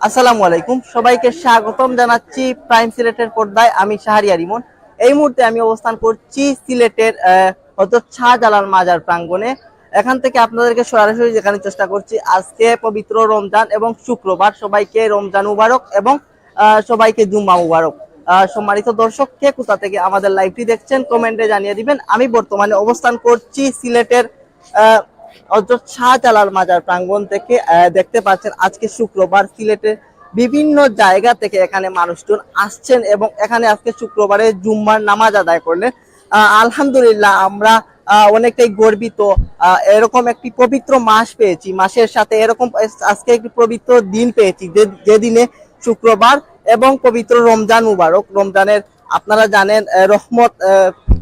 আসসালামু আলাইকুম। সবাইকে স্বাগতম জানাচ্ছি প্রাইম সিলেটের পর্দায়। আমি শাহরিয়া রিমন। এই মুহূর্তে আমি অবস্থান করছি সিলেটের হজরত শাহজালাল মাজার প্রাঙ্গণে। এখান থেকে আপনাদেরকে সরাসরি যেখানে চেষ্টা করছি আজকে পবিত্র রমজান এবং শুক্রবার। সবাইকে রমজান মুবারক এবং সবাইকে জুম্মা মুবারক। সম্মানিত দর্শক কে কোথা থেকে আমাদের লাইভটি দেখছেন কমেন্টে জানিয়ে দিবেন। আমি বর্তমানে অবস্থান করছি সিলেটের আহ, শাহজালাল মাজার প্রাঙ্গণ থেকে দেখতে পাচ্ছেন আজকে শুক্রবার বিভিন্ন জায়গা থেকে এখানে মানুষজন আসছেন এবং এখানে আজকে শুক্রবারে জুম্মার নামাজ আদায় করলেন। আলহামদুলিল্লাহ আমরা অনেকটাই গর্বিত। এরকম একটি পবিত্র মাস পেয়েছি। মাসের সাথে এরকম আজকে একটি পবিত্র দিন পেয়েছি। যে- যেদিনে শুক্রবার এবং পবিত্র রমজান মুবারক। রমজানের, আপনারা জানেন রহমত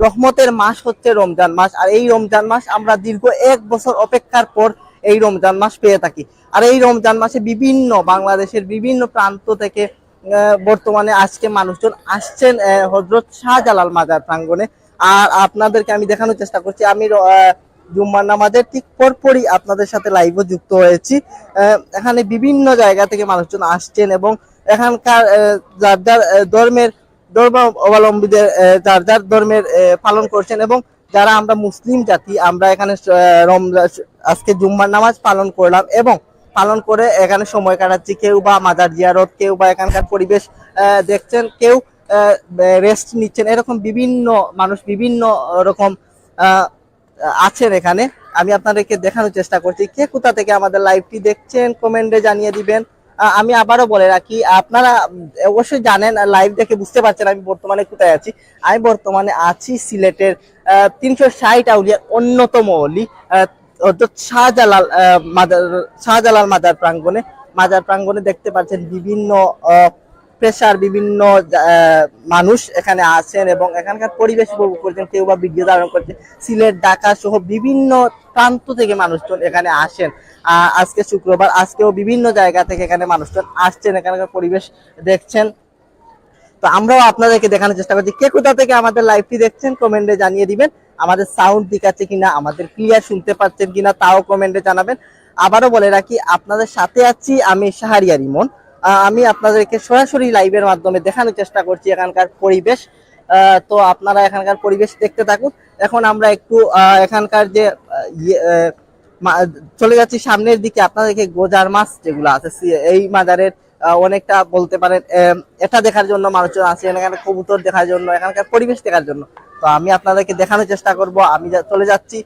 রহমতের মাস হচ্ছে রমজান মাস। আর এই রমজান মাস আমরা দীর্ঘ এক বছর অপেক্ষার পর এই রমজান মাস পেয়ে থাকি। আর এই রমজান মাসে বিভিন্ন বাংলাদেশের বিভিন্ন প্রান্ত থেকে বর্তমানে আজকে মানুষজন আসছেন হজরত শাহজালাল মাজার প্রাঙ্গণে। আর আপনাদেরকে আমি দেখানোর চেষ্টা করছি, আমি জুম্মার নামাজের ঠিক পরপরই আপনাদের সাথে লাইভও যুক্ত হয়েছি। এখানে বিভিন্ন জায়গা থেকে মানুষজন আসছেন এবং এখানকার যার যার ধর্মের ধর্ম অবলম্বীদের যার যার ধর্মের পালন করছেন এবং যারা আমরা মুসলিম জাতি, আমরা এখানে রমজান, আজকে জুম্মার নামাজ পালন করলাম এবং পালন করে এখানে সময় কাটাচ্ছি। কেউ বা মাজার জিয়ারত, কেউ বা এখানকার পরিবেশ দেখছেন, কেউ রেস্ট নিচ্ছেন, এরকম বিভিন্ন মানুষ বিভিন্ন রকম আছেন এখানে। আমি আপনাদেরকে দেখানোর চেষ্টা করছি, কে কোথা থেকে আমাদের লাইভটি দেখছেন কমেন্টে জানিয়ে দিবেন। আমি আবারও বলে রাখি, আপনারা অবশ্যই জানেন লাইভ দেখে বুঝতে পারছেন আমি বর্তমানে কোথায় আছি। আমি বর্তমানে আছি সিলেটের তিনশো ষাট আউলিয়ার অন্যতম অলি শাহজালাল মাদার শাহজালাল মাদার প্রাঙ্গণে। মাজার প্রাঙ্গণে দেখতে পাচ্ছেন বিভিন্ন প্রেশার বিভিন্ন মানুষ এখানে আছেন এবং এখানকার পরিবেশ উপভোগ করছেন, কেউ বা ভিডিও ধারণ করছেন। সিলেট, ঢাকা সহ বিভিন্ন প্রান্ত থেকে মানুষজন এখানে আসেন। আজকে শুক্রবার, আজকেও বিভিন্ন জায়গা থেকে এখানে মানুষজন আসছেন, এখানকার পরিবেশ দেখছেন। তো আমরাও আপনাদেরকে দেখানোর চেষ্টা করছি, কে কোথা থেকে আমাদের লাইভটি দেখছেন কমেন্টে জানিয়ে দিবেন। আমাদের সাউন্ড ঠিক আছে কিনা, আমাদের ক্লিয়ার শুনতে পাচ্ছেন কিনা, তাও কমেন্টে জানাবেন। আবারও বলে রাখি, আপনাদের সাথে আছি আমি শাহারিয়া রিমন আমি আপনাদেরকে সরাসরি লাইভের মাধ্যমে দেখানোর চেষ্টা করছি এখানকার পরিবেশ। তো আপনারা এখানকার পরিবেশ দেখতে থাকুন। এখন আমরা একটু এখানকার যে ইয়ে, চলে যাচ্ছি সামনের দিকে। আপনাদেরকে গোজার মাছ যেগুলো আছে এই মাজারের অনেকটা বলতে পারেন এটা দেখার জন্য মানুষজন আছে এখানে কবুতর দেখার জন্য এখানকার পরিবেশ দেখার জন্য। তো আমি আপনাদেরকে দেখানোর চেষ্টা করব। আমি চলে যাচ্ছি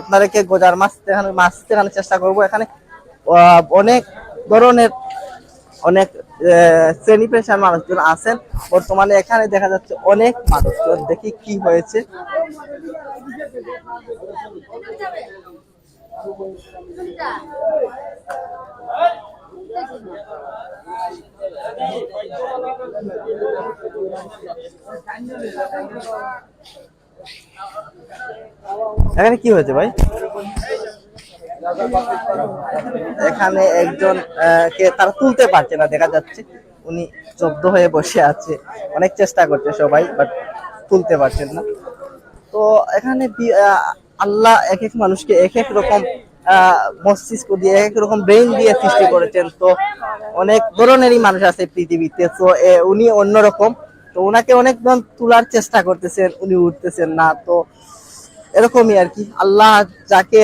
আপনাদেরকে গোজার মাছ দেখানোর মাছ দেখানোর চেষ্টা করব। এখানে অনেক ধরনের অনেক শ্রেণি পেশার মানুষজন আছেন। বর্তমানে এখানে দেখা যাচ্ছে অনেক মানুষজন। দেখি কি হয়েছে। এখানে কি হয়েছে ভাই? এখানে একজন কে তারা তুলতে পারছে না, দেখা যাচ্ছে। উনি জব্দ হয়ে বসে আছে। অনেক চেষ্টা করছে সবাই বাট তুলতে পারছেন না। তো এখানে আল্লাহ এক এক মানুষকে এক এক রকম মস্তিষ্ক দিয়ে এক রকম ব্রেইন দিয়ে সৃষ্টি করেছেন। তো অনেক ধরনেরই মানুষ আছে পৃথিবীতে। তো উনি অন্যরকম। তো ওনাকে অনেকজন তোলার চেষ্টা করতেছেন, উনি উঠতেছেন না। তো এরকমই আর কি। আল্লাহ যাকে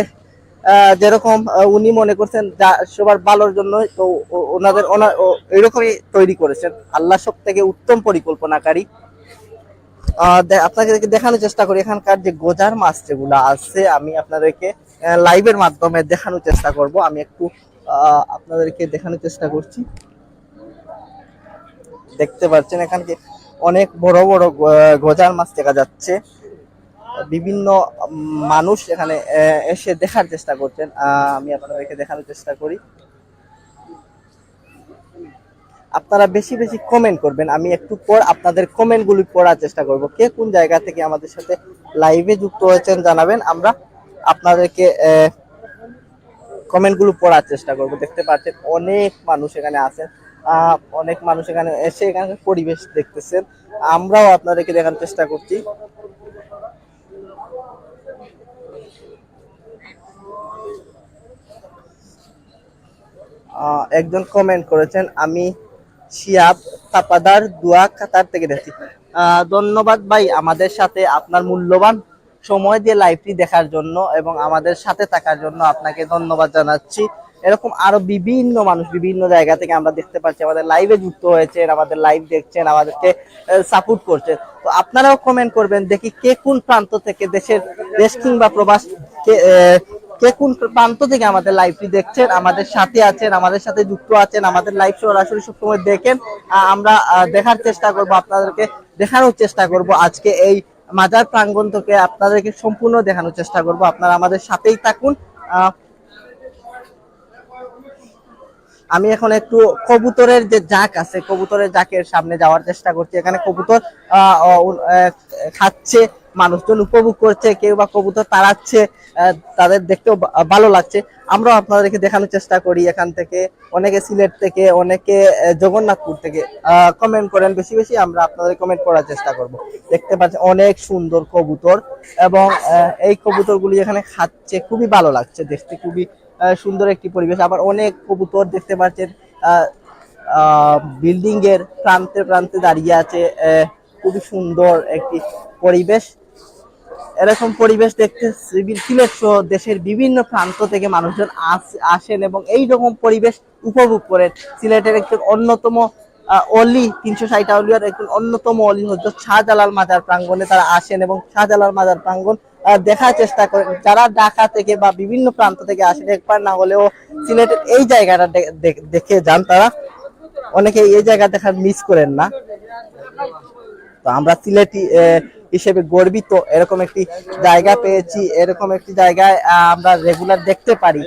যেরকম উনি মনে করছেন যা সবার ভালোর জন্য ওনাদের এরকমই তৈরি করেছেন। আল্লাহ সব থেকে উত্তম পরিকল্পনাকারী। আপনাদেরকে দেখানোর চেষ্টা করি, এখানকার যে গোজার মাছ যেগুলো আছে, আমি আপনাদেরকে লাইভের মাধ্যমে দেখানোর চেষ্টা করব। আমি একটু আপনাদেরকে দেখানোর চেষ্টা করছি। দেখতে পাচ্ছেন এখানকে অনেক বড় বড় গজার মাছ দেখা যাচ্ছে। বিভিন্ন মানুষ এখানে এসে দেখার চেষ্টা করছেন। আমি আপনাদেরকে দেখানোর চেষ্টা করি। আপনারা বেশি বেশি কমেন্ট করবেন। আমি একটু পর আপনাদের কমেন্ট গুলি পড়ার চেষ্টা করব। কে কোন জায়গা থেকে আমাদের সাথে লাইভে যুক্ত হয়েছেন জানাবেন। আমরা আপনাদেরকে কমেন্টগুলো পড়ার চেষ্টা করব। দেখতে পাচ্ছেন অনেক মানুষ এখানে আছেন। অনেক মানুষ এখানে এসে এখানে পরিবেশ দেখতেছেন। আমরাও আপনাদেরকে দেখার চেষ্টা করছি। একজন কমেন্ট করেছেন, আমি শিয়াব তাপাদার দুয়া কাতার থেকে দেখছি। ধন্যবাদ ভাই আমাদের সাথে আপনার মূল্যবান সময় দিয়ে লাইভটি দেখার জন্য এবং আমাদের সাথে থাকার জন্য আপনাকে ধন্যবাদ জানাচ্ছি। এরকম আরও বিভিন্ন মানুষ বিভিন্ন জায়গা থেকে আমরা দেখতে পাচ্ছি, আমাদের লাইভে যুক্ত হয়েছেন, আমাদের লাইভ দেখছেন, আমাদেরকে সাপোর্ট করছেন। তো আপনারাও কমেন্ট করবেন, দেখি কে কোন প্রান্ত থেকে দেশের, দেশ কিংবা প্রবাস কে কোন প্রান্ত থেকে আমাদের লাইভটি দেখছেন, আমাদের সাথে আছেন, আমাদের সাথে যুক্ত আছেন, আমাদের লাইভ সরাসরি সবসময় দেখেন। আমরা দেখার চেষ্টা করব, আপনাদেরকে দেখানোর চেষ্টা করব। আজকে এই মাজার প্রাঙ্গণ থেকে আপনাদেরকে সম্পূর্ণ দেখানোর চেষ্টা করব। আপনারা আমাদের সাথেই থাকুন। আমি এখন একটু কবুতরের যে জাক আছে, কবুতরের জাকের সামনে যাওয়ার চেষ্টা করছি। এখানে কবুতর খাচ্ছে। মানুষজন উপভোগ করছে, কেউ বা কবুতর তাড়াচ্ছে তাদের দেখতেও ভালো লাগছে। আমরাও আপনাদেরকে দেখানোর চেষ্টা করি এখান থেকে, অনেকে সিলেট থেকে, অনেকে জগন্নাথপুর থেকে। কমেন্ট করেন, বেশি বেশি আমরা আপনাদের কমেন্ট করার চেষ্টা করব। দেখতে পাচ্ছেন, অনেক সুন্দর কবুতর এবং এই কবুতরগুলি এখানে খাচ্ছে, খুবই ভালো লাগছে দেখতে, খুবই সুন্দর একটি পরিবেশ। আবার অনেক কবুতর দেখতে পাচ্ছেন বিল্ডিং এর প্রান্তে প্রান্তে দাঁড়িয়ে আছে খুবই সুন্দর একটি পরিবেশ। এরকম পরিবেশ দেখতে সিলেট সহ দেশের বিভিন্ন প্রান্ত থেকে মানুষজন আস- আসেন এবং এই রকম পরিবেশ উপভোগ করেন। সিলেটের একজন অন্যতম অলি, তিনশো ষাট আউলিয়ার একজন অন্যতম অলি হচ্ছে শাহজালাল মাজার প্রাঙ্গণে তারা আসেন এবং শাহজালাল মাজার প্রাঙ্গণ দেখার চেষ্টা করেন। যারা ঢাকা থেকে বা বিভিন্ন প্রান্ত থেকে আসেন, একবার না হলেও সিলেটের এই জায়গাটা দেখে যান তারা। অনেকে এই জায়গা দেখার মিস করেন না। তো আমরা সিলেটি হিসেবে গর্বিত। এরকম একটি জায়গা পেয়েছি, এরকম একটি জায়গায় আমরা রেগুলার দেখতে পারি।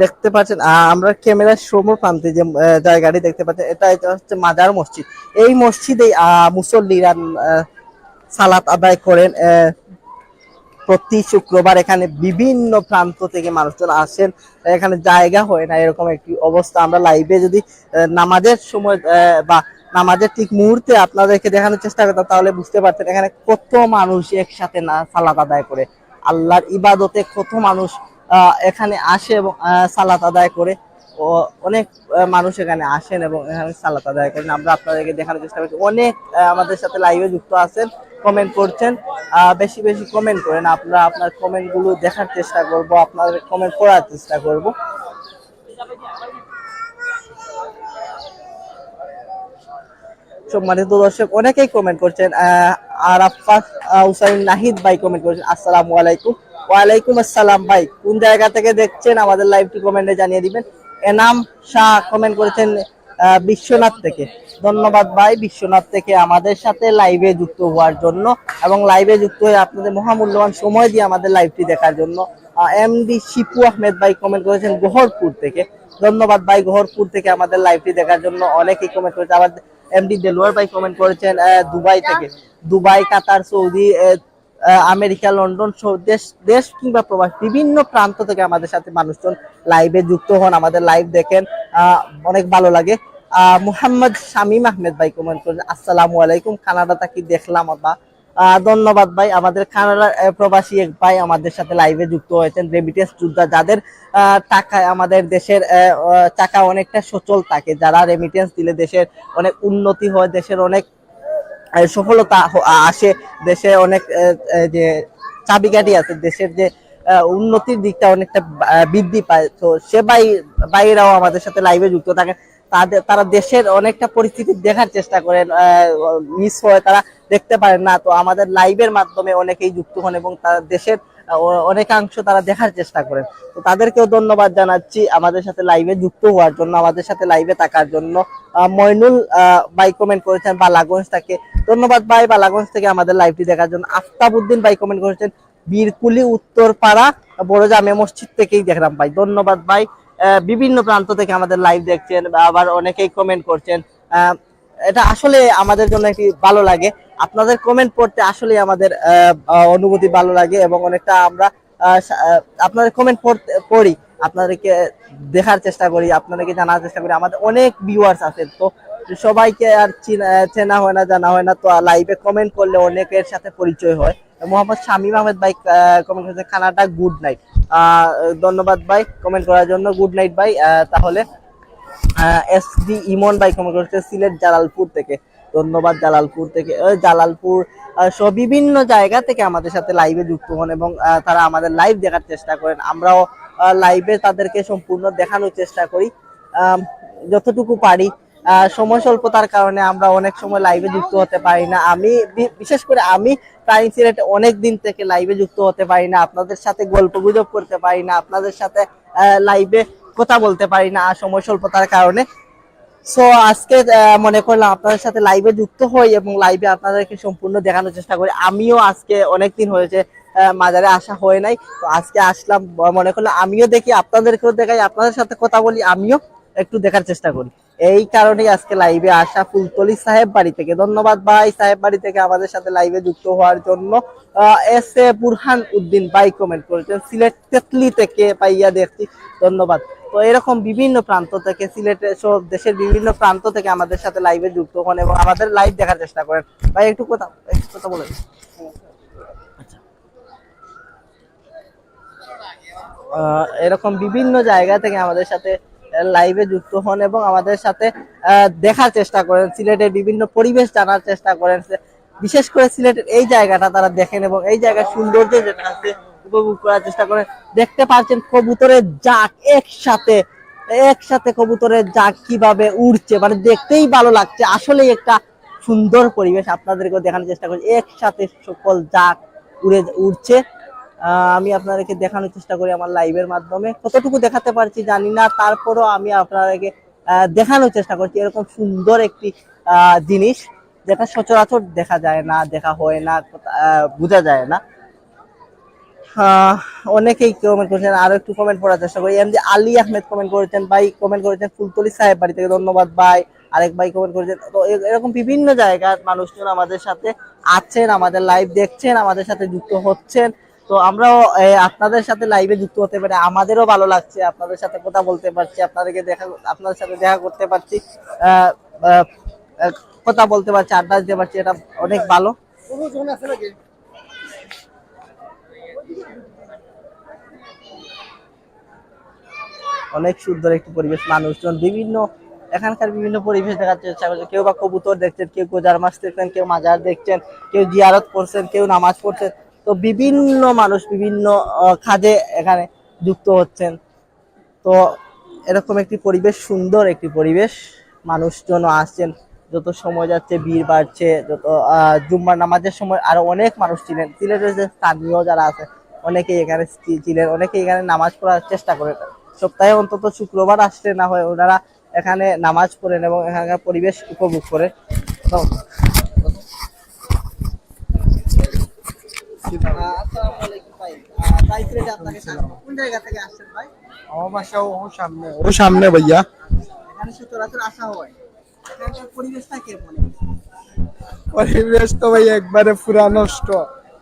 দেখতে পাচ্ছেন আমরা ক্যামেরার সমর প্রান্তে যে জায়গাটি দেখতে পাচ্ছেন, এটা হচ্ছে মাজার মসজিদ। এই মসজিদে মুসল্লিরা সালাত আদায় করেন প্রতি শুক্রবার এখানে বিভিন্ন প্রান্ত থেকে মানুষজন আসেন। এখানে জায়গা হয় না, এরকম একটি অবস্থা। আমরা লাইভে যদি নামাজের সময় বা নামাজের ঠিক মুহূর্তে আপনাদেরকে দেখানোর চেষ্টা করতাম, তাহলে বুঝতে পারতেন এখানে কত মানুষ একসাথে না সালাত আদায় করে। আল্লাহর ইবাদতে কত মানুষ এখানে আসে এবং সালাত আদায় করে। অনেক মানুষ এখানে আসেন এবং এখানে সালাত আদায় করেন। আমরা আপনাদেরকে দেখানোর চেষ্টা করছি। অনেক আমাদের সাথে লাইভে যুক্ত আছেন। কমেন্ট করছেন। বেশি বেশি কমেন্ট করেন। আপনার কমেন্টগুলো দেখার চেষ্টা করব আপনাদের কমেন্ট পড়ার চেষ্টা করব। সম্মানিত দর্শক অনেকেই কমেন্ট করছেন আরাফাত আহ, হুসাইন নাহিদ ভাই কমেন্ট করছেন আসসালামু আলাইকুম। ওয়ালাইকুম আসসালাম ভাই কোন জায়গা থেকে দেখছেন আমাদের লাইভটি কমেন্টে জানিয়ে দিবেন। এনাম শাহ কমেন্ট করেছেন বিশ্বনাথ থেকে। ধন্যবাদ ভাই, বিশ্বনাথ থেকে আমাদের সাথে লাইভে যুক্ত হওয়ার জন্য এবং লাইভে যুক্ত হয়ে আপনাদের মহামূল্যবান সময় দিয়ে আমাদের লাইভটি দেখার জন্য। এমডি শিপু আহমেদ ভাই কমেন্ট করেছেন গোহরপুর থেকে। ধন্যবাদ ভাই, গোহরপুর থেকে আমাদের লাইভটি দেখার জন্য অনেকেই কমেন্ট করেছে। আবার এমডি দেলোয়ার ভাই কমেন্ট করেছেন দুবাই থেকে। Dubai, Qatar, Saudi America, London দেশ দেশ কিংবা প্রবাস, বিভিন্ন প্রান্ত থেকে আমাদের সাথে মানুষজন লাইভে যুক্ত হন, আমাদের লাইভ দেখেন। অনেক ভালো লাগে। মুহাম্মদ শামীম আহমেদ ভাই কমেন্ট করেন আসসালামু আলাইকুম কানাডা থেকে দেখলাম বা ধন্যবাদ ভাই। আমাদের কানাডার প্রবাসী এক ভাই আমাদের সাথে লাইভে যুক্ত হয়েছেন রেমিটেন্স যোদ্ধা, যাদের টাকায় আমাদের দেশের টাকা অনেকটা সচল থাকে। যারা রেমিটেন্স দিলে দেশের অনেক উন্নতি হয়, দেশের অনেক সফলতা আসে দেশে অনেক যে চাবিকাঠি আছে, দেশের যে উন্নতির দিকটা অনেকটা বৃদ্ধি পায়। তো সে ভাইয়েরাও আমাদের সাথে লাইভে যুক্ত থাকে। তাদের, তারা দেশের অনেকটা পরিস্থিতি দেখার চেষ্টা করেন মিস হয়, তারা দেখতে পারেন না। তো আমাদের লাইভের মাধ্যমে অনেকেই যুক্ত হন এবং তারা দেশের অনেকাংশ তারা দেখার চেষ্টা করেন। তো তাদেরকেও ধন্যবাদ জানাচ্ছি আমাদের সাথে লাইভে যুক্ত হওয়ার জন্য আমাদের সাথে লাইভে থাকার জন্য। আহ, ভাই কমেন্ট করেছেন বালাগঞ্জ থেকে। ধন্যবাদ ভাই বালাগঞ্জ থেকে আমাদের লাইভটি দেখার জন্য। আফতাবউদ্দিন ভাই কমেন্ট করেছেন বীরকুলি উত্তরপাড়া বড় জামে মসজিদ থেকেই দেখলাম ভাই। ধন্যবাদ ভাই। বিভিন্ন প্রান্ত থেকে আমাদের লাইভ দেখছেন আবার অনেকেই কমেন্ট করছেন। এটা আসলে আমাদের জন্য একটি ভালো লাগে। আপনাদের কমেন্ট পড়তে আসলে আমাদের অনুভূতি ভালো লাগে এবং অনেকটা আমরা আপনাদের কমেন্ট পড়তে, পড়ি। আপনাদেরকে দেখার চেষ্টা করি, আপনাদেরকে জানার চেষ্টা করি। আমাদের অনেক ভিউয়ার্স আছে তো সবাইকে আর চেনা হয় না, জানা হয় না, তো লাইভে কমেন্ট করলে অনেকের সাথে পরিচয় হয়। মোহাম্মদ শামীম আহমেদ ভাই কমেন্ট করেছে খানাটা গুড নাইট ধন্যবাদ ভাই কমেন্ট করার জন্য গুড নাইট ভাই। তাহলে এস ডি ইমন ভাই কমেন্ট করেছে, সিলেট জালালপুর থেকে। ধন্যবাদ জালালপুর থেকে জালালপুর সহ বিভিন্ন জায়গা থেকে আমাদের সাথে লাইভে যুক্ত হন এবং তারা আমাদের লাইভ দেখার চেষ্টা করেন। আমরাও লাইভে তাদেরকে সম্পূর্ণ দেখানোর চেষ্টা করি। যতটুকু পারি সময় স্বল্পতার কারণে আমরা অনেক সময় লাইভে যুক্ত হতে পারি না। আমি বিশেষ করে আমি প্রাইম সিলেটে অনেক দিন থেকে লাইভে যুক্ত হতে পারি না। আপনাদের সাথে গল্প গুজব করতে পারি না। আপনাদের সাথে লাইভে কথা বলতে পারি না। সময় স্বল্পতার কারণে সো আজকে মনে করলাম আপনাদের সাথে লাইভে যুক্ত হই এবং লাইভে আপনাদেরকে সম্পূর্ণ দেখানোর চেষ্টা করি। আমিও আজকে অনেকদিন হয়েছে আহ, মাজারে আসা হয় নাই। তো আজকে আসলাম মনে করলাম আমিও দেখি আপনাদেরকেও দেখাই আপনাদের সাথে কথা বলি আমিও একটু দেখার চেষ্টা করি। এই কারণেই আজকে লাইভে আসা ফুলতলি সাহেব বাড়ি থেকে। ধন্যবাদ ভাই সাহেব বাড়ি থেকে আমাদের সাথে লাইভে যুক্ত হওয়ার জন্য। এস এ বুরহান উদ্দিন ভাই কমেন্ট করেছেন। সিলেট তেতলি থেকে পাইয়া দেখছি। ধন্যবাদ। তো এরকম বিভিন্ন প্রান্ত থেকে সিলেটের সব দেশের বিভিন্ন প্রান্ত থেকে আমাদের সাথে লাইভে যুক্ত হন এবং আমাদের লাইভ দেখার চেষ্টা করেন। ভাই একটু কথা একটু কথা আহ, এরকম বিভিন্ন জায়গা থেকে আমাদের সাথে লাইভে যুক্ত হন এবং আমাদের সাথে দেখার চেষ্টা করেন, সিলেটের বিভিন্ন পরিবেশ জানার চেষ্টা করেন। বিশেষ করে সিলেটের এই জায়গাটা তারা দেখেন এবং এই জায়গার সৌন্দর্য যেটা আছে, উপভোগ করার চেষ্টা করেন। দেখতে পাচ্ছেন কবুতরের জাক একসাথে একসাথে কবুতরের জাক কীভাবে উড়ছে মানে দেখতেই ভালো লাগছে। আসলেই একটা সুন্দর পরিবেশ। আপনাদেরকে দেখানোর চেষ্টা করছি একসাথে সকল জাক উড়ে, উড়ছে। আমি আপনাদেরকে দেখানোর চেষ্টা করি আমার লাইভের মাধ্যমে। কতটুকু দেখাতে পারছি জানি না, তারপরও আমি আপনাদেরকে দেখানোর চেষ্টা করছি এরকম সুন্দর একটি জিনিস যেটা সচরাচর দেখা যায় না, দেখা হয় না বোঝা যায় না। অনেকেই কমেন্ট করেছেন, আরও একটু কমেন্ট পড়ার চেষ্টা করি। এমনি আলী আহমেদ কমেন্ট করেছেন, ভাই কমেন্ট করেছেন, ফুলতলি সাহেব বাড়ি থেকে ধন্যবাদ ভাই। আরেক ভাই কমেন্ট করেছেন, তো এরকম বিভিন্ন জায়গার মানুষজন আমাদের সাথে আছেন, আমাদের লাইভ দেখছেন, আমাদের সাথে যুক্ত হচ্ছেন। তো আমরাও আপনাদের সাথে লাইভে যুক্ত হতে পারে আমাদেরও ভালো লাগছে, আপনাদের সাথে কথা বলতে পারছি, আপনাদেরকে দেখা, আপনাদের সাথে দেখা করতে পারছি কথা বলতে পারছি, আড্ডা দিতে পারছি, এটা অনেক ভালো। অনেক সুন্দর একটি পরিবেশ, মানুষজন, বিভিন্ন, এখানকার বিভিন্ন পরিবেশ দেখার চেষ্টা কেউ বা কবুতর দেখছেন, কেউ গোজার মাছ দেখছেন, কেউ মাজার দেখছেন, কেউ জিয়ারত করছেন, কেউ নামাজ পড়ছেন। তো বিভিন্ন মানুষ বিভিন্ন কাজে এখানে যুক্ত হচ্ছেন। তো এরকম একটি পরিবেশ, সুন্দর একটি পরিবেশ। মানুষজন আসছেন, যত সময় যাচ্ছে, ভিড় বাড়ছে, যত জুম্মার নামাজের সময় আরও অনেক মানুষ ছিলেন। সিলেটের যে স্থানীয় যারা আছে, অনেকেই এখানে ছিলেন অনেকে এখানে নামাজ পড়ার চেষ্টা করেন। সপ্তাহে অন্তত শুক্রবার আসলে না হয়, ওনারা এখানে নামাজ পড়েন এবং এখানকার পরিবেশ উপভোগ করেন তো আসসালামু আলাইকুম ভাই। ভাই সিলেটে আপনাকে কোন জায়গা থেকে আসছেন ভাই? আমার বাসা ও সামনে। ও সামনে ভাইয়া। এখানে সচরাচর আসা হয়। এখানকার পরিবেশটা কেমন? পরিবেশ তো ভাই একবারে পুরা নষ্ট।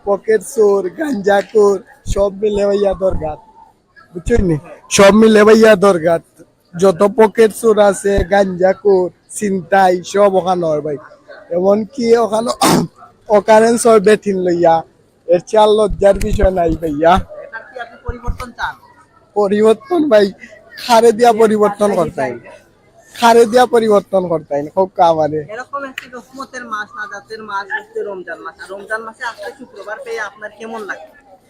পকেট চোর গাঞ্জা চোর সব মিলে ভাইয়া দরকার। বুঝছেন নি? সব মিলে ভাইয়া দরকার। যত পকেট চোর আছে গাঞ্জা কোর চিন্তাই সব ওখানে হয় ভাই। এমনকি ওখানে অকারেন্স হয় বেঠিন লইয়া। এর চার লজ্জার বিষয় নাই ভাইয়া। পরিবর্তন ভাই খারে দিয়া পরিবর্তন করতাই খারে দিয়া পরিবর্তন করতাই খুব কামারে এরকম একটি রহমতের মাস নাজাতের মাস হচ্ছে রমজান মাস। আর রমজান মাসে আজকে শুক্রবার পেয়ে আপনার কেমন লাগে?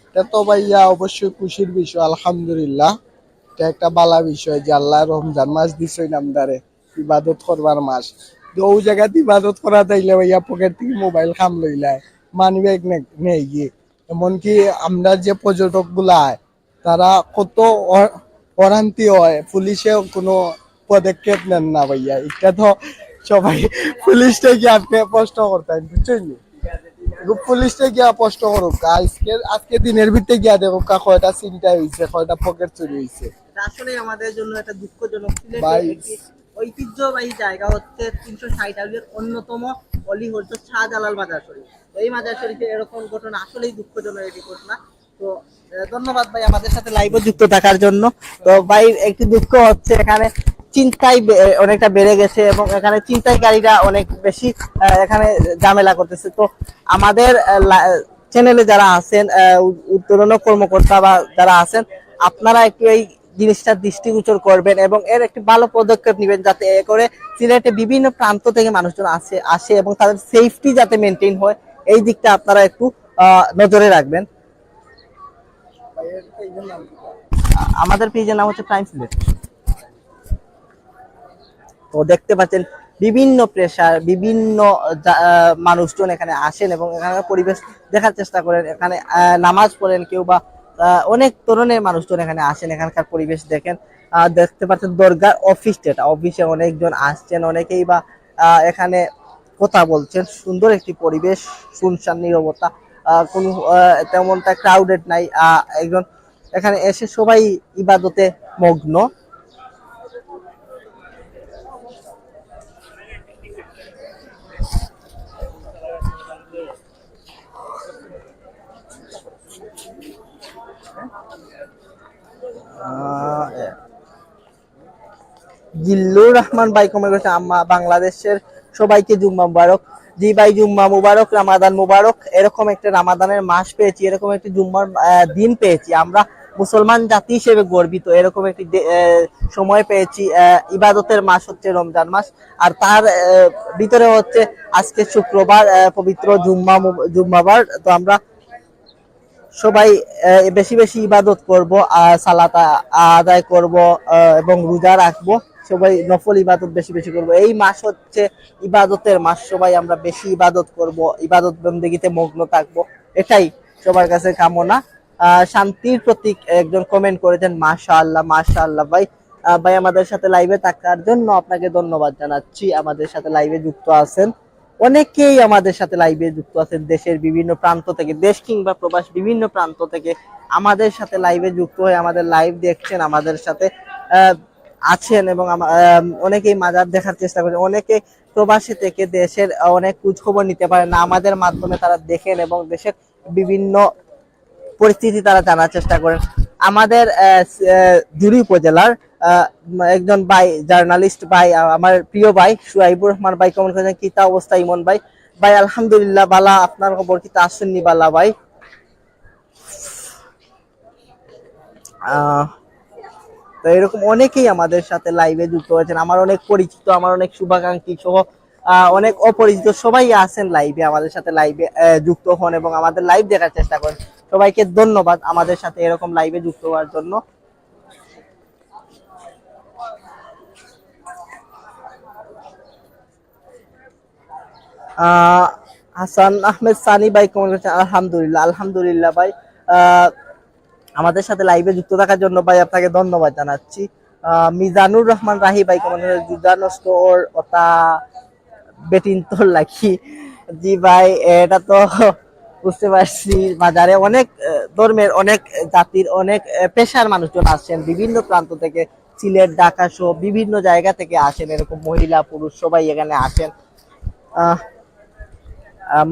এটা তো ভাইয়া অবশ্যই খুশির বিষয় আলহামদুলিল্লাহ। এটা একটা বালা বিষয় যে আল্লাহ রমজান মাস দিছই নামদারে ইবাদত করবার মাস। তো ওই জায়গাতে ইবাদত করা তাইলে ভাইয়া পকেট থেকে মোবাইল খাম লইলায়। মানি ব্যাগ নেই গিয়ে এমনকি আমরা যে পর্যটকগুলা তারা কত অরান্তি হয়। পুলিশে কোনো পদক্ষেপ নেন না ভাইয়া। এটা তো সবাই পুলিশটা কি আপনি প্রশ্ন করতেন বুঝছেন পুলিশটা গিয়া স্পষ্ট করুক। আজকে আজকে দিনের ভিতরে গিয়া দেখো কা কয়টা চিন্তা হয়েছে কয়টা পকেট চুরি হয়েছে আসলে আমাদের জন্য একটা দুঃখজনক ঐতিহ্যবাহী জায়গা হচ্ছে তিনশো ষাট অন্যতম অলি হচ্ছে শাহজালাল মাজার শরীফ এই মাজার শরীফে এরকম ঘটনা আসলেই দুঃখজনক একটি ঘটনা। তো ধন্যবাদ ভাই আমাদের সাথে লাইভে যুক্ত থাকার জন্য। তো ভাই একটু দুঃখ হচ্ছে এখানে চিন্তাই অনেকটা বেড়ে গেছে এবং এখানে চিন্তাইকারীরা অনেক বেশি এখানে ঝামেলা করতেছে। তো আমাদের চ্যানেলে যারা আছেন আহ, উ- উত্তরণ কর্মকর্তা বা যারা আছেন আপনারা একটু এই জিনিসটা দৃষ্টিগোচর করবেন এবং এর একটি ভালো পদক্ষেপ নেবেন যাতে এ করে সিলেটে বিভিন্ন প্রান্ত থেকে মানুষজন আসে আসে এবং তাদের সেফটি যাতে মেনটেন হয়, এই দিকটা আপনারা একটু নজরে রাখবেন। আমাদের পেজের নাম হচ্ছে প্রাইম সিলেট তো দেখতে পাচ্ছেন, বিভিন্ন প্রেশার বিভিন্ন মানুষজন এখানে আসেন এবং এখানকার পরিবেশ দেখার চেষ্টা করেন। এখানে নামাজ পড়েন কেউ বা অনেক ধরনের মানুষজন এখানে আসেন, এখানকার পরিবেশ দেখেন। দেখতে পাচ্ছেন দরগার অফিস যেটা অফিসে অনেকজন আসছেন, অনেকেই বা এখানে কথা বলছেন। সুন্দর একটি পরিবেশ, শুনশান, নিরবতা কোনো তেমনটা ক্রাউডেড নাই। একজন, এখানে এসে সবাই ইবাদতে মগ্ন আহ, জিল্লুর রহমান ভাই কমে গেছে আম্মা বাংলাদেশের সবাইকে জুম্মা মুবারক, জি ভাই জুম্মা মুবারক, রামাদান মুবারক, এরকম একটা রামাদানের মাস পেয়েছি, এরকম একটি জুম্মার দিন পেয়েছি। আমরা মুসলমান জাতি হিসেবে গর্বিত, এরকম একটি সময় পেয়েছি ইবাদতের মাস হচ্ছে রমজান মাস, আর তার ভিতরে হচ্ছে আজকে শুক্রবার পবিত্র জুম্মা জুম্মাবার তো আমরা সবাই বেশি বেশি ইবাদত করব আর সালাত আদায় করব এবং রোজা রাখব। সবাই নফল ইবাদত বেশি বেশি করব। এই মাস হচ্ছে ইবাদতের মাস, সবাই আমরা বেশি ইবাদত করব, ইবাদত বন্দেগীতে মগ্ন থাকব। এটাই সবার কাছে কামনা। শান্তির প্রতীক একজন কমেন্ট করেছেন মাশা আল্লাহ মাশা আল্লাহ ভাই ভাই আমাদের সাথে লাইভে থাকার জন্য আপনাকে ধন্যবাদ জানাচ্ছি। আমাদের সাথে লাইভে যুক্ত আছেন। অনেকেই আমাদের সাথে লাইভে যুক্ত আছেন দেশের বিভিন্ন প্রান্ত থেকে, দেশ কিংবা প্রবাস বিভিন্ন প্রান্ত থেকে। আমাদের সাথে লাইভে যুক্ত হয়ে আমাদের লাইভ দেখছেন আমাদের সাথে। আছেন এবং অনেকেই মাজার দেখার চেষ্টা করছেন। অনেকে প্রবাসী থেকে দেশের অনেক খোঁজ খবর নিতে পারেন। আমাদের মাধ্যমে তারা দেখেন এবং দেশের বিভিন্ন পরিস্থিতি তারা জানার চেষ্টা করেন। আমাদের জুড়ি উপজেলার একজন ভাই জার্নালিস্ট ভাই আমার প্রিয় ভাই সুয়াইবুর রহমান ভাই কেমন করেছেন কিতা অবস্থা ইমন ভাই? ভাই আলহামদুলিল্লাহ বালা আপনার খবর কিতা আসেননি বালা ভাই? আহ, তো এরকম অনেকেই আমাদের সাথে লাইভে যুক্ত হয়েছেন আমার অনেক পরিচিত আমার অনেক শুভাকাঙ্ক্ষী সহ অনেক অপরিচিত সবাই আছেন লাইভে আমাদের সাথে লাইভে যুক্ত হন এবং আমাদের লাইভ দেখার চেষ্টা করেন। সবাইকে ধন্যবাদ আমাদের সাথে এরকম লাইভে যুক্ত হওয়ার জন্য। আহ, হাসান আহমেদ সানি ভাই কমেন্ট করেছেন আলহামদুলিল্লাহ আলহামদুলিল্লাহ ভাই। আমাদের সাথে লাইভে যুক্ত থাকার জন্য ভাই আপনাকে ধন্যবাদ জানাচ্ছি। মিজানুর রহমান রাহি ভাই জুজানো স্টোর ওটা বেটিন তোর লাখি জি ভাই এটা তো বুঝতে পারছি বাজারে অনেক ধর্মের অনেক জাতির অনেক পেশার মানুষজন আসছেন বিভিন্ন প্রান্ত থেকে সিলেট ঢাকা সহ বিভিন্ন জায়গা থেকে আসেন এরকম মহিলা পুরুষ সবাই এখানে আসেন। আহ,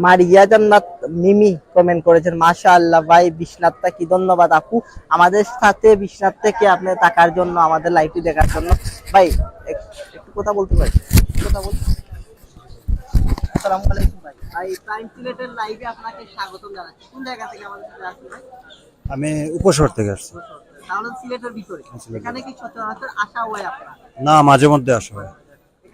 মারিয়া জান্নাত মিমি কমেন্ট করেছেন মাশা আল্লাহ ভাই বিশ্বনাথটা কি ধন্যবাদ আপু। আমাদের সাথে বিশ্বনাথ থেকে আপনি থাকার জন্য আমাদের লাইভটি দেখার জন্য। ভাই একটু কথা বলতে পারি? কথা বলতে আসসালামু আলাইকুম ভাই। ভাই প্রাইম সিলেটের লাইভে আপনাকে স্বাগতম জানাচ্ছি। কোন জায়গা থেকে আমাদের সাথে আসছেন ভাই? আমি উপশহর থেকে আসছি। তাহলে সিলেটের ভিতরে। এখানে কি সচরাচর আসা হয় আপনার? না মাঝে মধ্যে আসা হয়।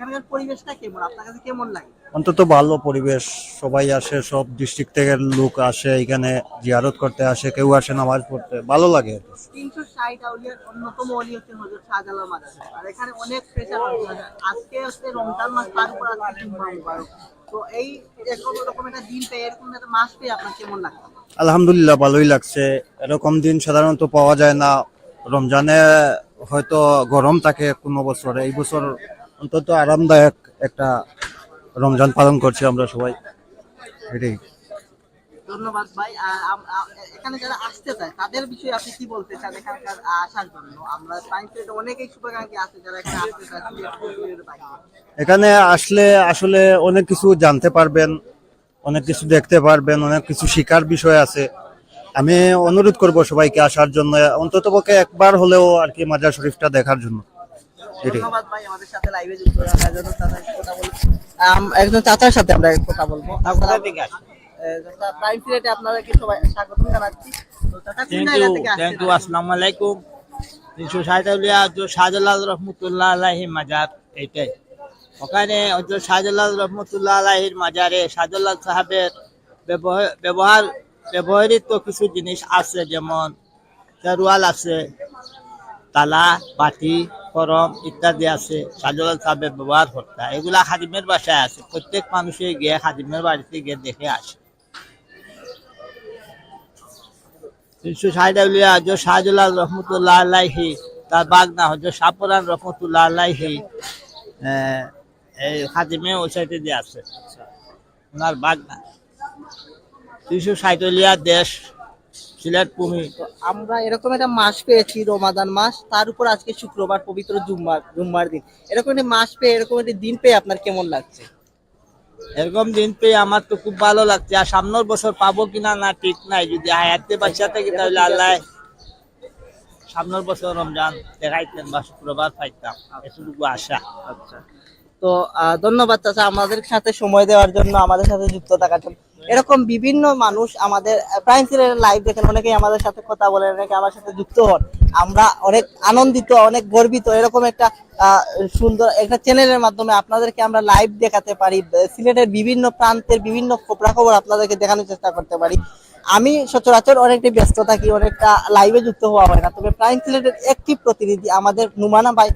এখানকার পরিবেশটা কেমন? আপনার কাছে কেমন লাগে? অন্তত ভালো পরিবেশ। সবাই আসে সব ডিস্ট্রিক্ট থেকে লোক আসে এখানে জিয়ারত করতে আসে কেউ আসে নামাজ পড়তে। ভালো লাগে তিনশো ষাট আউলিয়ার অন্যতম অলি হচ্ছে হজরত শাহজালাল মাদ্রাসা আর এখানে অনেক প্রেশার আজকে হচ্ছে রমজান মাস পার উপর আজকে জুম্মা মুবারক। তো এই এরকম রকম একটা দিন পেয়ে এরকম একটা মাস পেয়ে আপনার কেমন লাগছে আলহামদুলিল্লাহ ভালোই লাগছে। এরকম দিন সাধারণত পাওয়া যায় না। রমজানে হয়তো গরম থাকে কোনো বছর। এই বছর অন্তত আরামদায়ক একটা রমজান পালন করছি আমরা সবাই। এটাই। ধন্যবাদ ভাই। এখানে যারা আসতে চায় তাদের বিষয়ে আপনি কি বলতে চান এখানকার আসার জন্য? আমরা সায়েন্স অনেকেই শুভাকাঙ্ক্ষী আছে যারা এখানে আসতে চায় এখানে আসলে আসলে অনেক কিছু জানতে পারবেন অনেক কিছু দেখতে পারবেন অনেক কিছু শেখার বিষয় আছে। আমি অনুরোধ করব সবাইকে আসার জন্য অন্তত পক্ষে একবার হলেও আর কি মাজার শরীফটা দেখার জন্য। ধন্যবাদ ভাই আমাদের সাথে লাইভে যুক্ত হওয়ার জন্য। কথা বলব। একজন চাচার সাথে আমরা কথা বলব। প্রাইম সিলেটে আপনাদেরকে সবাই স্বাগত জানাচ্ছি। তো চাচা কোন থ্যাংক ইউ থেকে থ্যাংক ইউ আসছেন আসসালামু আলাইকুম তিনশো সাঁতালিয়া শাহজালাল রহমতুল্লাহ আলাহি মাজার। এইটাই। ওখানে হচ্ছে শাহজালাল রহমতুল্লাহ আলাহির মাজারে শাহজালাল সাহেবের ব্যবহার ব্যবহার ব্যবহৃত কিছু জিনিস আছে যেমন তেরোয়াল আছে তালা বাটি করম ইত্যাদি আছে শাহজালাল সাহেবের ব্যবহার করতে এগুলা খাদিমের বাসায় আছে। প্রত্যেক মানুষে গিয়ে খাদিমের বাড়িতে গিয়ে দেখে আসে। তিনশো সাইডাউলিয়া হজর শাহজালাল রহমতুল্লাহ আলাইহি তার বাগনা হজর শাহপুরান রহমতুল্লাহ আলাইহি আহ, এই খাদিমে ওই সাইডে দিয়ে আছে। ওনার বাগনা। তিনশো সাইডাউলিয়া দেশ সিলেট ভূমি তো আমরা এরকম একটা মাস পেয়েছি রমাদান মাস। তার উপর আজকে শুক্রবার পবিত্র জুম্মার জুম্মার দিন। এরকম একটা মাস পেয়ে এরকম একটা দিন পেয়ে আপনার কেমন লাগছে? এরকম দিন পেয়ে আমার তো খুব ভালো লাগছে। আর সামনের বছর পাবো কিনা না ঠিক নাই। যদি হায়াতে বাচ্চা থাকি তাহলে আল্লাহ সামনের বছর রমজান দেখাইতেন বা শুক্রবার পাইতাম। এতটুকু আশা। আচ্ছা। তো ধন্যবাদ চাচা। আমাদের সাথে সময় দেওয়ার জন্য আমাদের সাথে যুক্ত থাকার জন্য। এরকম বিভিন্ন মানুষ আমাদের প্রাইম সিলের লাইভ দেখেন, অনেকেই আমাদের সাথে কথা বলেন, অনেকে আমার সাথে যুক্ত হন। আমরা অনেক আনন্দিত, অনেক গর্বিত, এরকম একটা সুন্দর একটা চ্যানেলের মাধ্যমে আপনাদেরকে আমরা লাইভ দেখাতে পারি সিলেটের বিভিন্ন প্রান্তের বিভিন্ন খবরাখবর আপনাদেরকে দেখানোর চেষ্টা করতে পারি। আমি সচরাচর অনেকটা ব্যস্ত থাকি, অনেকটা লাইভে যুক্ত হওয়া হয় না, তবে প্রাইম সিলেটের একটি প্রতিনিধি আমাদের নুমানা ভাই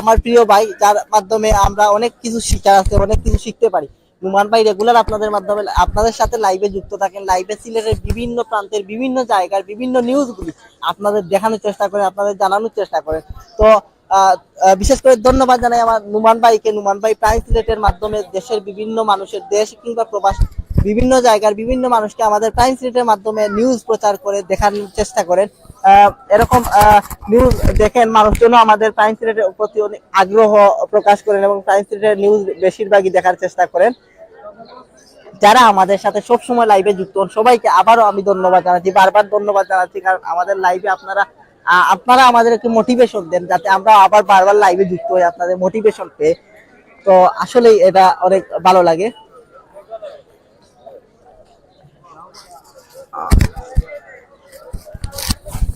আমার প্রিয় ভাই, যার মাধ্যমে আমরা অনেক কিছু শিখার আছে, অনেক কিছু শিখতে পারি। নুমান ভাই রেগুলার আপনাদের মাধ্যমে আপনাদের সাথে লাইভে যুক্ত থাকেন লাইভে সিলেটের বিভিন্ন প্রান্তের বিভিন্ন জায়গার বিভিন্ন নিউজগুলি আপনাদের দেখানোর চেষ্টা করেন, আপনাদের জানানোর চেষ্টা করেন। তো বিশেষ করে ধন্যবাদ জানাই আমার নুমান ভাইকে। নুমান ভাই প্রাইম সিলেটের মাধ্যমে দেশের বিভিন্ন মানুষের দেশ কিংবা প্রবাস বিভিন্ন জায়গার বিভিন্ন মানুষকে আমাদের প্রাইম সিলেটের মাধ্যমে নিউজ প্রচার করে দেখানোর চেষ্টা করেন। এরকম নিউজ দেখেন, মানুষজনও আমাদের প্রাইম সিলেটের প্রতি অনেক আগ্রহ প্রকাশ করেন এবং প্রাইম সিলেটের নিউজ বেশিরভাগই দেখার চেষ্টা করেন। যারা আমাদের সাথে সব সময় লাইভে যুক্ত হন, সবাইকে আবারও আমি ধন্যবাদ জানাচ্ছি, বারবার ধন্যবাদ জানাচ্ছি, কারণ আমাদের লাইভে আপনারা আপনারা আমাদের একটু মোটিভেশন দেন, যাতে আমরা আবার বারবার লাইভে যুক্ত হই আপনাদের মোটিভেশন পেয়ে। তো আসলেই এটা অনেক ভালো লাগে।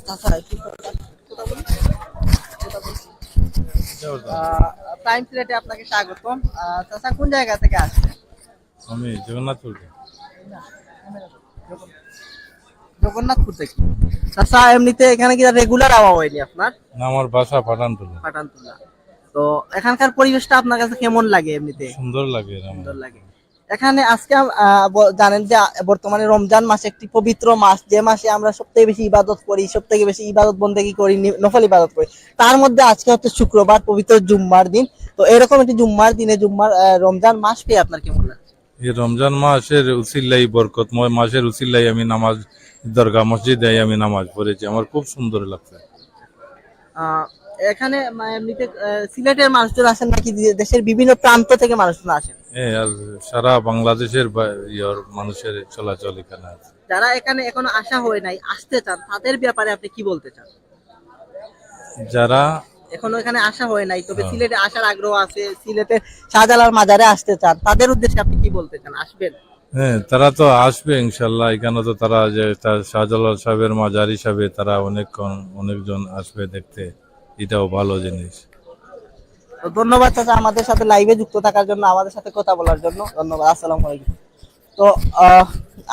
তাছাড়া প্রাইম প্লেটে আপনাকে স্বাগতম। চাচা কোন জায়গা থেকে আসছেন? আমি জগন্নাথপুর জগন্নাথপুর থেকে। চাচা এমনিতে এখানে কি রেগুলার আওয়া হয়নি আপনার? না আমার বাসা পাঠানতুলা তো এখানকার পরিবেশটা আপনার কাছে কেমন লাগে এমনিতে? সুন্দর লাগে সুন্দর লাগে। এখানে আজকে জানেন যে বর্তমানে রমজান মাস একটি পবিত্র মাস যে মাসে আমরা সব থেকে বেশি ইবাদত করি সব থেকে বেশি ইবাদত বন্দেগি করি নফল ইবাদত করি তার মধ্যে আজকে হচ্ছে শুক্রবার পবিত্র জুম্মার দিন। তো এরকম একটি জুম্মার দিনে জুম্মার রমজান মাস পেয়ে আপনার কেমন লাগে এই রমজান মাসের উসিল্লাই বরকতময় মাসের উসিল্লাই আমি নামাজ দরগা মসজিদে আমি নামাজ পড়েছি আমার খুব সুন্দর লাগছে। আহ, এখানে মা- এমনিতে সিলেটের মানুষজন আসেন নাকি? দেশের বিভিন্ন প্রান্ত থেকে মানুষজন আসেন। হ্যাঁ সারা বাংলাদেশের মানুষের চলাচল এখানে আছে। যারা এখানে এখনও আসা হয় নাই আসতে চান তাদের ব্যাপারে আপনি কি বলতে চান? যারা এখনও এখানে আসা হয় নাই তবে সিলেটে আসার আগ্রহ আছে সিলেটের শাহজালাল মাজারে আসতে চান তাদের উদ্দেশ্যে আপনি কি বলতে চান? আসবেন? হ্যাঁ তারা তো আসবে ইনশাল্লাহ। এখানে তো তারা যে শাহজালাল সাহেবের মাজার হিসাবে তারা অনেকক্ষণ অনেকজন আসবে দেখতে। এটাও ভালো জিনিস। ধন্যবাদ চাচা আমাদের সাথে লাইভে যুক্ত থাকার জন্য, আমাদের সাথে কথা বলার জন্য। ধন্যবাদ, আসসালামু আলাইকুম। তো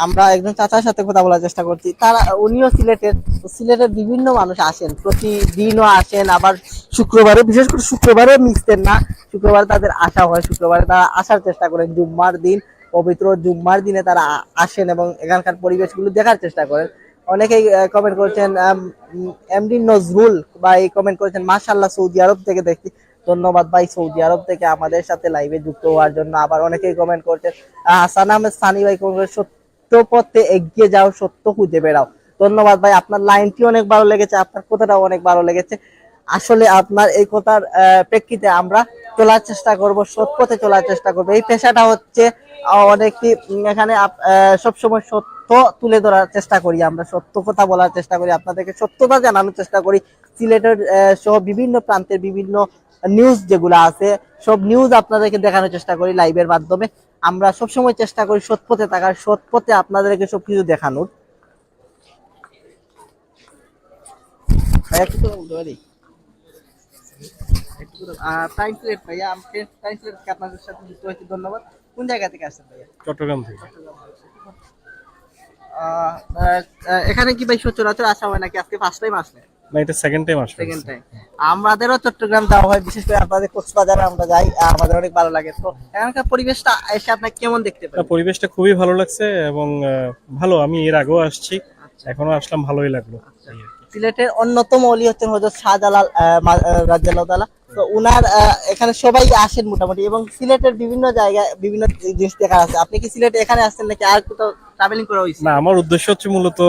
আমরা একজন চাচার সাথে কথা বলার চেষ্টা করছি। তারা, উনিও সিলেটের সিলেটের বিভিন্ন মানুষ আসেন, প্রতিদিনও আসেন, আবার শুক্রবারে, বিশেষ করে শুক্রবারে মিশতেন না, শুক্রবারে তাদের আসা হয়, শুক্রবারে তারা আসার চেষ্টা করেন। জুম্মার দিন, পবিত্র জুম্মার দিনে তারা আসেন এবং এখানকার পরিবেশগুলো দেখার চেষ্টা করেন। অনেকেই কমেন্ট করেছেন এমডি নজরুল ভাই কমেন্ট করেছেন মাশাল্লাহ সৌদি আরব থেকে দেখছি। ধন্যবাদ ভাই, সৌদি আরব থেকে আমাদের সাথে লাইভে যুক্ত হওয়ার জন্য। আবার অনেকেই কমেন্ট করছেন হাসান আহমেদ সানি ভাই কমেন্ট সত্য পথে এগিয়ে যাও, সত্য খুঁজে বেড়াও। ধন্যবাদ ভাই, আপনার লাইনটি অনেক ভালো লেগেছে, আপনার কথাটাও অনেক ভালো লেগেছে। আসলে আপনার এই কথার প্রেক্ষিতে আমরা চলার চেষ্টা করব সৎ পথে চলার চেষ্টা করব। এই পেশাটা হচ্ছে আহ, অনেকটি এখানে সবসময় সত্য তুলে ধরার চেষ্টা করি আমরা সত্য কথা বলার চেষ্টা করি আপনাদেরকে সত্যতা জানানোর চেষ্টা করি। সিলেটের সহ বিভিন্ন প্রান্তের বিভিন্ন নিউজ যেগুলো আছে সব নিউজ আপনাদেরকে দেখানোর চেষ্টা করি লাইভের মাধ্যমে। আমরা সবসময় চেষ্টা করি সৎ পথে থাকার সৎ পথে আপনাদেরকে সবকিছু দেখানোর। একটু ভাইয়া আপনাদের সাথে যুক্ত হয়েছে ধন্যবাদ। কোন জায়গা থেকে আসছেন ভাইয়া? চট্টগ্রাম থেকে। আহ, আহ, এখানে কি ভাই সচরাচর আসা হয় নাকি? আজকে ফার্স্ট টাইম আসলে না এটা সেকেন্ড টাইম আসবে সেকেন্ড টাইম আমাদেরও চট্টগ্রাম যাওয়া হয় বিশেষ করে আপনাদের কক্সবাজারে আমরা যাই আমাদের অনেক ভালো লাগে। তো এখানকার পরিবেশটা এসে আপনার কেমন দেখতে পারেন পরিবেশটা খুবই ভালো লাগছে এবং ভালো আমি এর আগেও আসছি। এখনও আসলাম ভালোই লাগল। সিলেটের অন্যতম অলি হচ্ছেন হজরত শাহজালাল রাজ্জাল্লাহ তো উনার এখানে সবাই আসেন মোটামুটি এবং সিলেটের বিভিন্ন জায়গায় বিভিন্ন জিনিস দেখার আছে আপনি কি সিলেটে এখানে আসছেন নাকি আর কোথাও ট্রাভেলিং করা হয়েছে? না আমার উদ্দেশ্য হচ্ছে মূলত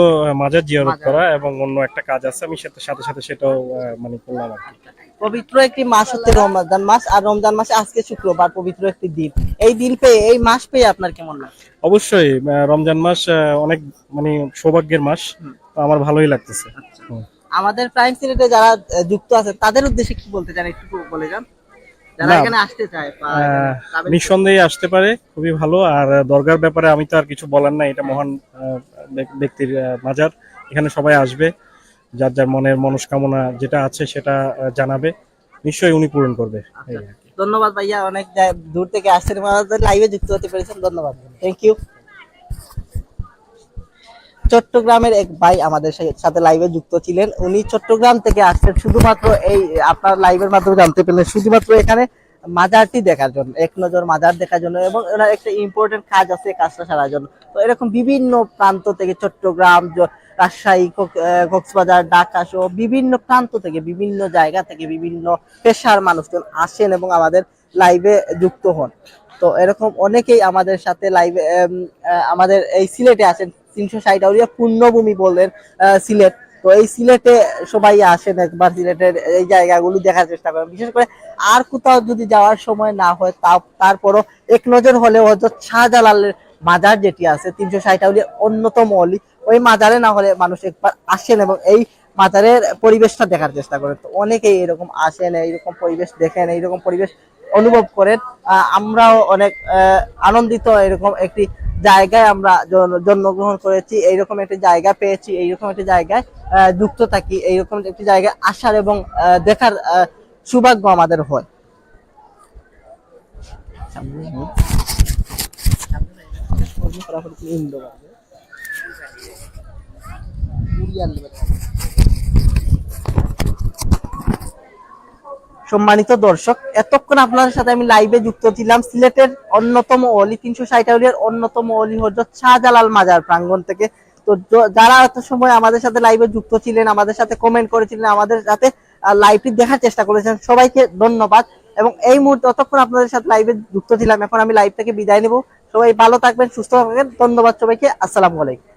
মাজার জিয়ারত করা এবং অন্য একটা কাজ আছে আমি সাথে সাথে সাথে সেটাও মানে করলাম আর কি। পবিত্র একটি মাস হচ্ছে রমজান মাস আর রমজান মাসে আজকে শুক্রবার পবিত্র একটি দিন। এই দিন পেয়ে এই মাস পেয়ে আপনার কেমন লাগে অবশ্যই রমজান মাস অনেক মানে সৌভাগ্যের মাস। আমার ভালোই লাগতেছে। হুম। আমাদের প্রাইম সিলেটে যারা যুক্ত আছে তাদের উদ্দেশ্যে কি বলতে চান? একটু বলে যান। যারা এখানে আসতে চায় আহ, নিঃসন্দেহে আসতে পারে খুবই ভালো। আর দরগার ব্যাপারে আমি তো আর কিছু বলার নাই এটা মহান আহ, ব্যক্তির মাজার। এখানে সবাই আসবে যার যার মনের মনস্কামনা যেটা আছে সেটা জানাবে। নিশ্চয়ই উনি পূরণ করবে। আর কি। ধন্যবাদ ভাইয়া অনেক দূর থেকে আসছেন লাইভে যুক্ত হতে পেরেছেন। ধন্যবাদ। থ্যাংক ইউ চট্টগ্রামের এক ভাই আমাদের সাথে লাইভে যুক্ত ছিলেন। উনি চট্টগ্রাম থেকে আসছেন শুধুমাত্র এই, আপনার লাইভের মাধ্যমে জানতে পেলেন। শুধুমাত্র এখানে মাজারটি দেখার জন্য, এক নজর মাজার দেখার জন্য এবং ওনার একটা ইম্পর্টেন্ট কাজ আছে কাজটা সারার জন্য। তো এরকম বিভিন্ন প্রান্ত থেকে চট্টগ্রাম রাজশাহী, কক- কক্সবাজার, ঢাকা সহ বিভিন্ন প্রান্ত থেকে, বিভিন্ন জায়গা থেকে বিভিন্ন পেশার মানুষজন আসেন এবং আমাদের লাইভে যুক্ত হন। তো এরকম অনেকেই আমাদের সাথে লাইভে আমাদের এই সিলেটে আছেন তিনশো ষাট আউলিয়া পূর্ণভূমি বললেন সিলেট। তো এই সিলেটে সবাই আসেন একবার, সিলেটের এই জায়গাগুলো দেখার চেষ্টা করেন। বিশেষ করে আর কোথাও যদি যাওয়ার সময় না হয় তা তারপরও এক নজর হলেও হয়তো শাহজালালের মাজার যেটি আছে, তিনশো ষাট আউলিয়ার অন্যতম অলি, ওই মাজারে না হলে মানুষ একবার আসেন এবং এই মাজারের পরিবেশটা দেখার চেষ্টা করেন। তো অনেকেই এরকম আসেন, এইরকম পরিবেশ দেখেন, এইরকম পরিবেশ অনুভব করেন। আমরাও অনেক আনন্দিত, এরকম একটি জায়গায় আমরা জন্মগ্রহণ করেছি, এইরকম একটি জায়গা পেয়েছি, এইরকম একটি জায়গায় যুক্ত থাকি, এইরকম একটি জায়গায় আসার এবং দেখার সৌভাগ্য আমাদের হয়। সম্মানিত দর্শক, এতক্ষণ আপনাদের সাথে আমি লাইভে যুক্ত ছিলাম সিলেটের অন্যতম অলি, তিনশো ষাট অন্যতম অলি হজরত শাহজালাল মাজার প্রাঙ্গণ থেকে। তো যারা এত সময় আমাদের সাথে লাইভে যুক্ত ছিলেন, আমাদের সাথে কমেন্ট করেছিলেন, আমাদের সাথে লাইভটি দেখার চেষ্টা করেছেন, সবাইকে ধন্যবাদ। এবং এই মুহূর্তে অতক্ষণ আপনাদের সাথে লাইভে যুক্ত ছিলাম, এখন আমি লাইভ থেকে বিদায় নেব। সবাই ভালো থাকবেন, সুস্থ থাকবেন, ধন্যবাদ সবাইকে, আসসালামু আলাইকুম।